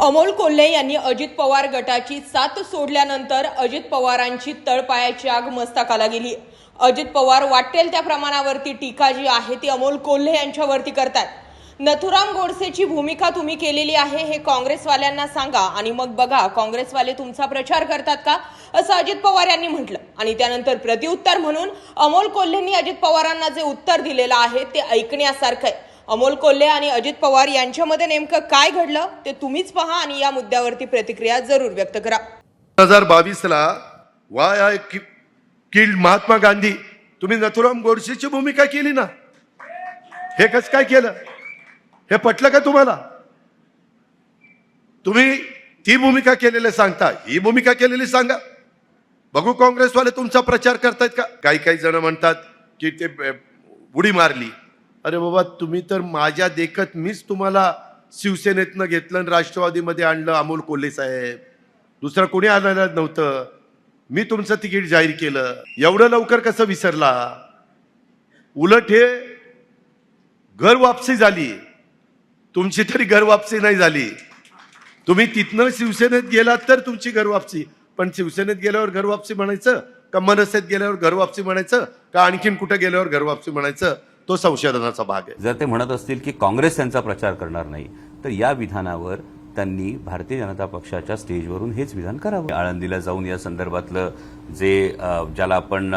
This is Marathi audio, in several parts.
अमोल कोल्हे यांनी अजित पवार गटाची साथ सोडल्यानंतर अजित पवारांची तळपायाची आग मस्तकाला गेली. अजित पवार वाटेल त्या प्रमाणावरती टीका जी आहे ती अमोल कोल्हे यांच्यावरती करतात. नथुराम गोडसेची भूमिका तुम्ही केलेली आहे हे काँग्रेसवाल्यांना सांगा आणि मग बघा काँग्रेसवाले तुमचा प्रचार करतात का? असं अजित पवार यांनी म्हटलं. आणि त्यानंतर प्रतिउत्तर म्हणून अमोल कोल्हेंनी अजित पवारांना जे उत्तर दिलेलं आहे ते ऐकण्यासारखं आहे. अमोल कोल्हे आणि अजित पवार यांच्यामध्ये नेमकं काय घडलं ते तुम्हीच पहा आणि या मुद्द्यावरती प्रतिक्रिया जरूर व्यक्त करा. दोन हजार बावीस ला why I killed Mahatma Gandhi. तुम्ही नथुराम गोडसेची भूमिका केली ना? हे कसं काय केलं? हे पटलं का तुम्हाला? तुम्ही ती भूमिका केलेली सांगता ही भूमिका केलेली सांगा. बघू काँग्रेसवाले तुमचा प्रचार करतायत का? काही काही जण म्हणतात की ते उडी मारली. अरे बाबा तुम्ही तर माझ्या देखत मीच तुम्हाला शिवसेनेतनं घेतलं आणि राष्ट्रवादीमध्ये आणलं अमोल कोल्हे साहेब. दुसरं कोणी आलेलं नव्हतं. मी तुमचं तिकीट जाहीर केलं. एवढं लवकर कसं विसरला? उलट हे घर वापसी झाली. तुमची तरी घर वापसी नाही झाली. तुम्ही तिथनं शिवसेनेत गेलात तर तुमची घर वापसी. पण शिवसेनेत गेल्यावर घर वापसी म्हणायचं? का मनसेत गेल्यावर घर वापसी म्हणायचं? का आणखीन कुठं गेल्यावर घर वापसी म्हणायचं? तो संशोधनाचा भाग आहे. जर ते म्हणत असतील की काँग्रेस त्यांचा प्रचार करणार नाही तर या विधानावर त्यांनी भारतीय जनता पक्षाच्या स्टेजवरून हेच विधान करावं. आळंदीला जाऊन या संदर्भातलं जे ज्याला आपण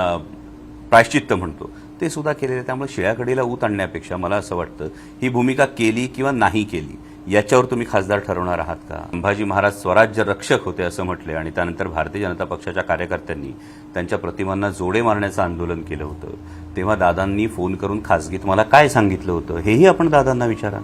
प्रायश्चित्त म्हणतो ते सुद्धा केलेलं त्यामुळे शिळ्याकडेला ऊत आणण्यापेक्षा मला असं वाटतं ही भूमिका केली किंवा नाही केली याच्यावर तुम्ही खासदार ठरवणार आहात का? संभाजी महाराज स्वराज्य रक्षक होते असं म्हटले आणि त्यानंतर भारतीय जनता पक्षाच्या कार्यकर्त्यांनी त्यांच्या प्रतिमांना जोडे मारण्याचं आंदोलन केलं होतं. तेव्हा दादांनी फोन करून खासगीत मला काय सांगितलं होतं? हेही आपण दादांना विचारा.